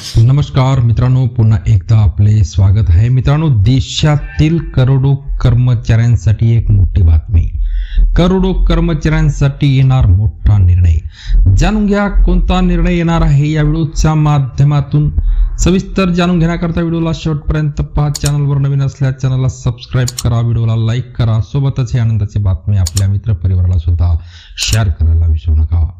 नमस्कार मित्रांनो पुन्हा एकदा आपले स्वागत आहे. मित्रांनो देशातील करोडो कर्मचाऱ्यांसाठी एक मोठी बातमी. करोडो कर्मचाऱ्यांसाठी येणार मोठा निर्णय. जाणून घ्या कोणता निर्णय येणार आहे या व्हिडिओच्या माध्यमातून. सविस्तर जाणून घेण्याकरता व्हिडिओला शेवटपर्यंत पहा. चॅनलवर नवीन असल्यास चॅनलला सबस्क्राईब करा. व्हिडिओला लाईक करा. सोबतच ही आनंदाची बातमी आपल्या मित्रपरिवाराला सुद्धा शेअर करायला विसरू नका.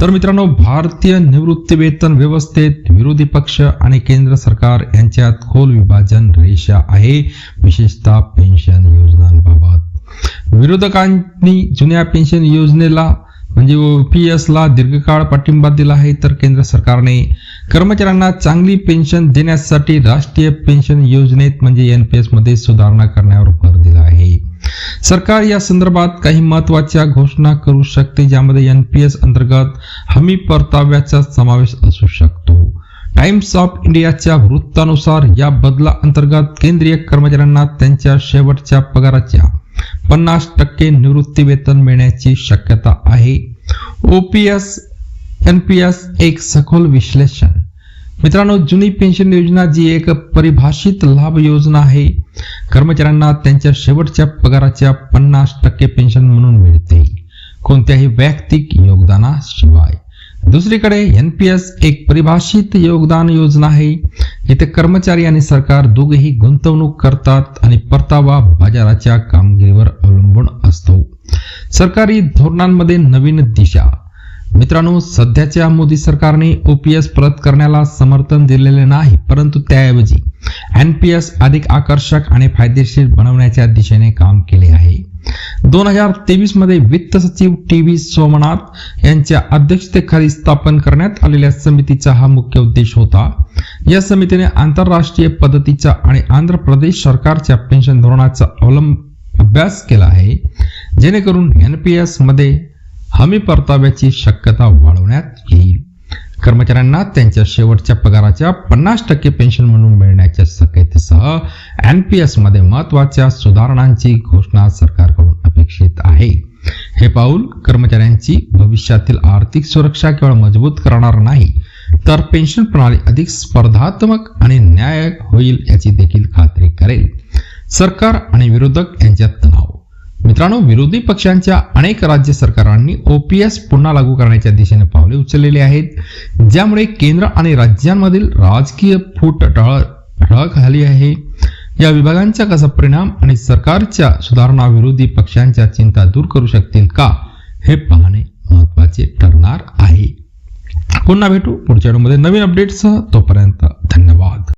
तर मित्रांनो भारतीय निवृत्ती वेतन व्यवस्थेत विरोधी पक्ष आणि केंद्र सरकार यांच्यात खोल विभाजन रेषा आहे विशेषतः पेन्शन योजनांबाबत. विरोधकांनी जुन्या पेन्शन योजनेला म्हणजे पी ला दीर्घकाळ पाठिंबा दिला आहे तर केंद्र सरकारने कर्मचाऱ्यांना चांगली पेन्शन देण्यासाठी राष्ट्रीय पेन्शन योजनेत म्हणजे एन पी मध्ये सुधारणा करण्यावर भर सरकार या संदर्भात काही महत्त्वाच्या घोषणा करू शकते ज्यामध्ये एन पी एस अंतर्गत हमी परताव्याचा समावेश असू शकतो. टाइम्स ऑफ इंडियाच्या वृत्तानुसार या बदला अंतर्गत केंद्रीय कर्मचाऱ्यांना त्यांच्या शेवटच्या पगाराच्या पन्नास टक्के निवृत्ती वेतन मिळण्याची शक्यता आहे. ओपीएस एनपीएस एक सखोल विश्लेषण. मित्रांनो जुनी पेन्शन योजना जी एक परिभाषित लाभ योजना आहे कर्मचाऱ्यांना त्यांच्या शेवटच्या पगाराच्या पन्नास टक्के पेन्शन म्हणून मिळते. कोणत्याही वैयक्तिक योगदानाशिवाय. दुसरीकडे एन पी एस एक परिभाषित योगदान योजना आहे. इथे कर्मचारी आणि सरकार दोघेही गुंतवणूक करतात आणि परतावा बाजाराच्या कामगिरीवर अवलंबून असतो. सरकारी धोरणांमध्ये नवीन दिशा. मित्रांनो सध्याच्या मोदी सरकारने ओपीएस परत करण्याला समर्थन दिलेले नाही परंतु त्याऐवजी एनपीएस अधिक आकर्षक आणि फायदेशीर बनवण्याच्या दिशेने काम केले आहे. दोन हजार तेवीसमध्ये वित्त सचिव टी व्ही सोमनाथ यांच्या अध्यक्षतेखाली स्थापन करण्यात आलेल्या समितीचा हा मुख्य उद्देश होता. या समितीने आंतरराष्ट्रीय पद्धतीचा आणि आंध्र प्रदेश सरकारच्या पेन्शन धोरणाचा अवलंब अभ्यास केला आहे. जेणेकरून एनपीएसमध्ये हमी परताव्याची शक्यता वाढवण्यात येईल. कर्मचाऱ्यांना त्यांच्या शेवटच्या पगाराच्या पन्नास टक्के पेन्शन म्हणून मिळण्याच्या शक्यतेसह पी एसमध्ये महत्त्वाच्या सुधारणांची घोषणा सरकारकडून अपेक्षित आहे. हे पाऊल कर्मचाऱ्यांची भविष्यातील आर्थिक सुरक्षा केवळ मजबूत करणार नाही तर पेन्शन प्रणाली अधिक स्पर्धात्मक आणि न्यायक होईल याची देखील खात्री करेल. सरकार आणि विरोधक यांच्यात तणाव मित्रांनो विरोधी पक्षांच्या अनेक राज्य सरकारांनी ओपीएस पुन्हा लागू करण्याच्या दिशेने पावले उचललेली आहेत. ज्यामुळे केंद्र आणि राज्यांमधील राजकीय फूट टळ ठळक झाली आहे. या विभागांचा कसा परिणाम आणि सरकारच्या सुधारणा विरोधी पक्षांच्या चिंता दूर करू शकतील का हे पाहणे महत्त्वाचे ठरणार आहे. पुन्हा भेटू पुढच्या व्हिडिओमध्ये नवीन अपडेट्स तोपर्यंत